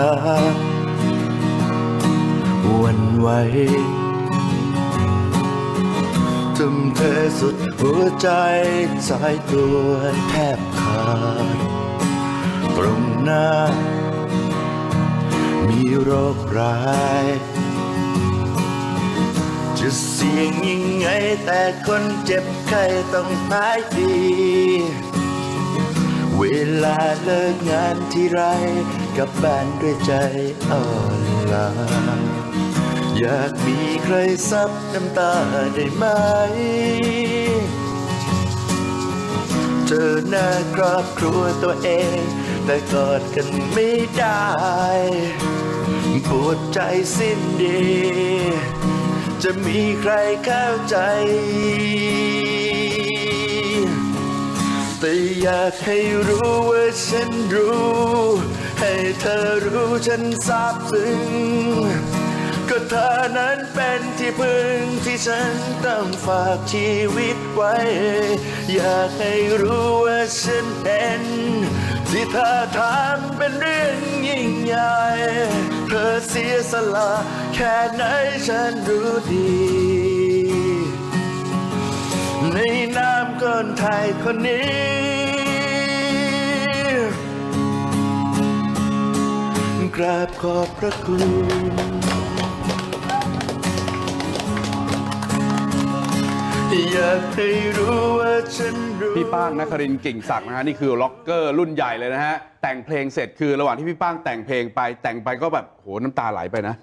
ลาวันไหวทุ่มเทสุดหัวใจสายตัวแทบขาดตรงหน้า มีโรคร้ายจะเสี่ยงยังไงแต่คนเจ็บไข้ต้องหายดี เวลาเลิกงานที่ไรกลับบ้านด้วยใจอ่อนล้าอยากมีใครซับน้ำตาได้ไหมเจอหน้าครอบครัวตัวเอง แต่กอดกันไม่ได้ปวดใจสิ้นดี จะมีใครเข้าใจ แต่อยากให้รู้ว่าฉันรู้ ให้เธอรู้ฉันซาบซึ้ง ก็เธอนั้นเป็นที่พึ่งที่ฉันต้องฝากชีวิตไว้ อยากให้รู้ว่าฉันเห็นที่เธอทำเป็นเรื่องยิ่งใหญ่ เธอเสียสละแค่ไหนฉันรู้ดี ไทยคนนี้ กราบขอบพระคุณอยากให้รู้ว่าฉันรู้พี่ป้างนครินทร์กิ่งศักดิ์นะฮะนี่คือล็อกเกอร์รุ่นใหญ่เลยนะฮะ แต่งเพลงเสร็จคือระหว่างที่พี่ป้างแต่งเพลงไปแต่งไปก็แบบโหน้ำตาไหลไปนะ